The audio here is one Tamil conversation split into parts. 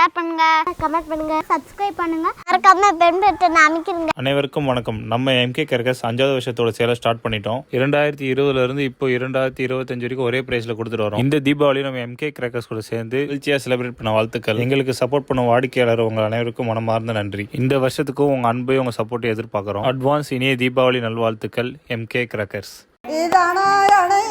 ஷேர் பண்ணுங்க. கமெண்ட் பண்ணுங்க. சப்ஸ்கிரைப் பண்ணுங்க. மறக்காம பெண் பட்டன் அமைக்கிறீங்க அனைவருக்கும் வணக்கம். நம்ம எம்கே கர்கஸ் அஞ்சாவது வருஷத்தோட சேலை ஸ்டார்ட் பண்ணிட்டோம். இரண்டாயிரத்தி இருபதுல இருந்து இப்போ இரண்டாயிரத்தி இருபத்தஞ்சு வரைக்கும் ஒரே பிரைஸ்ல கொடுத்துட்டு வரோம். இந்த தீபாவளி நம்ம எம்கே கிரக்கர்ஸ் கூட சேர்ந்து மகிழ்ச்சியா செலிப்ரேட் பண்ண வாழ்த்துக்கள். எங்களுக்கு சப்போர்ட் பண்ண வாடிக்கையாளர் உங்க அனைவருக்கும் மனமார்ந்த நன்றி. இந்த வருஷத்துக்கும் உங்க அன்பையும் உங்க சப்போர்ட் எதிர்பார்க்கிறோம். அட்வான்ஸ் இனிய தீபாவளி நல்வாழ்த்துக்கள் எம்கே கிரக்கர்ஸ் தானாயணை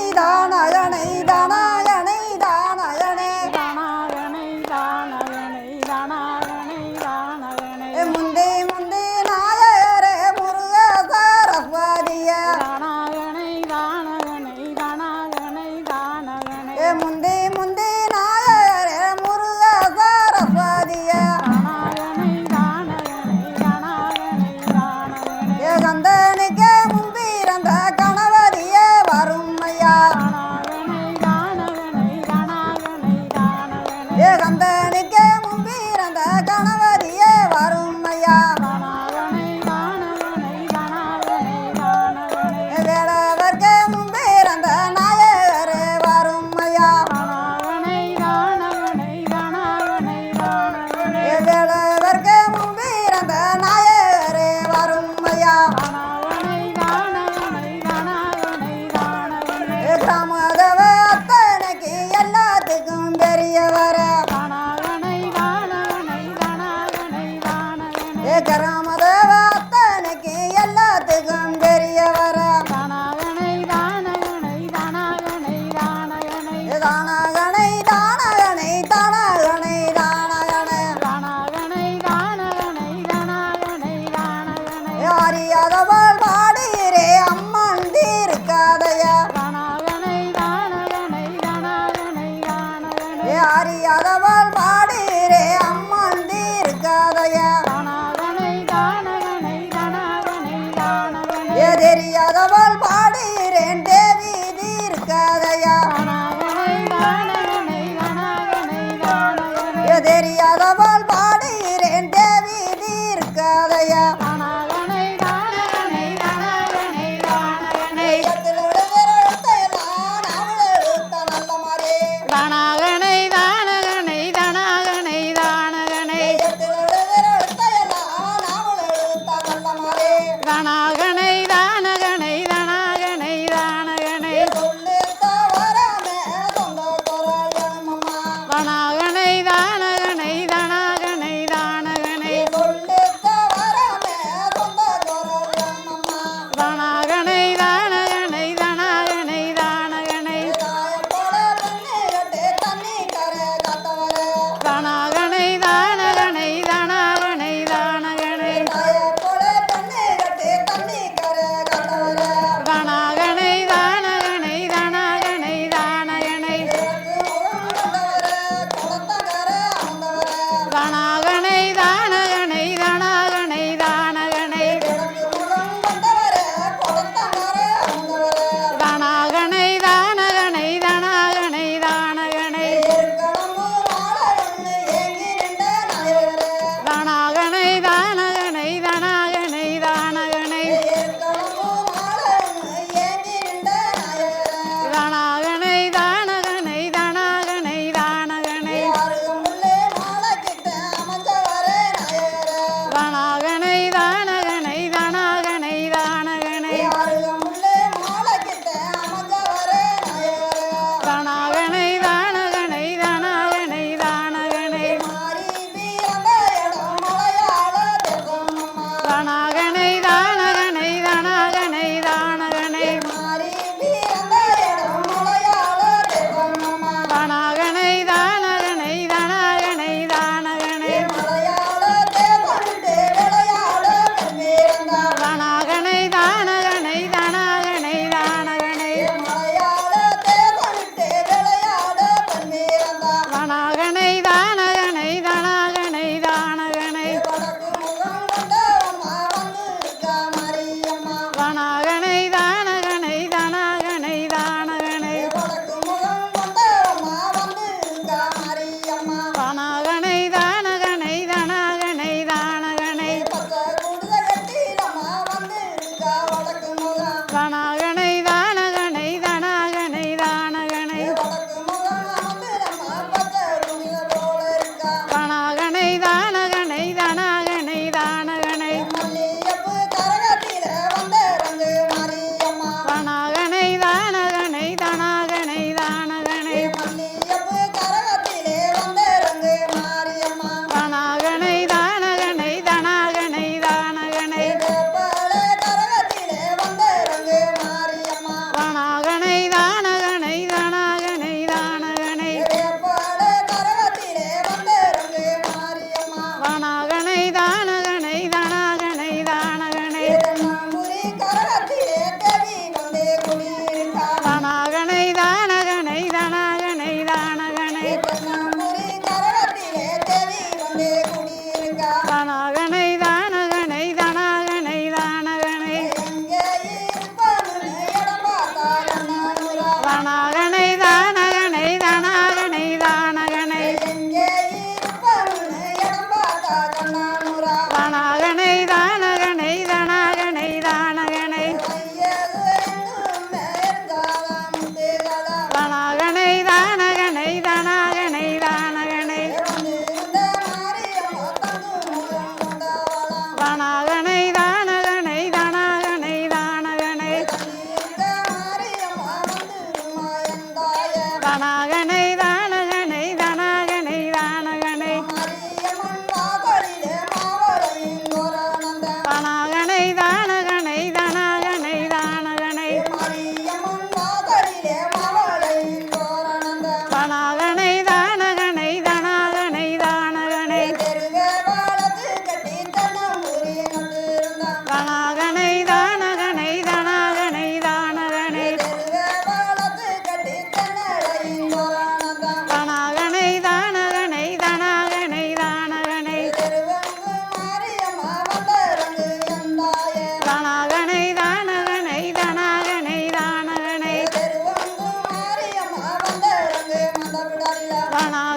当然啦。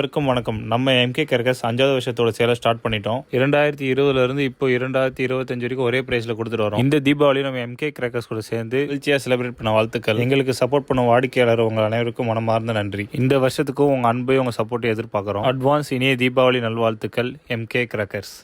அனைவருக்கும் வணக்கம். நம்ம எம்கே கர்கஸ் அஞ்சாவது வருஷத்தோட சேலை ஸ்டார்ட் பண்ணிட்டோம். இரண்டாயிரத்தி இருபதுல இருந்து இப்போ இரண்டாயிரத்தி இருபத்தஞ்சு வரைக்கும் ஒரே பிரைஸ்ல கொடுத்துட்டு வரோம். இந்த தீபாவளி நம்ம எம்கே கிராக்கர்ஸ் கூட சேர்ந்து மகிழ்ச்சியா செலிப்ரேட் பண்ண வாழ்த்துக்கள். எங்களுக்கு சப்போர்ட் பண்ண வாடிக்கையாளர் உங்க அனைவருக்கும் மனமார்ந்த நன்றி. இந்த வருஷத்துக்கும் உங்க அன்பையும் உங்க சப்போர்ட்டை எதிர்பார்க்கிறோம். அட்வான்ஸ் இனிய தீபாவளி நல்வாழ்த்துக்கள் எம்கே கிராக்கர்ஸ்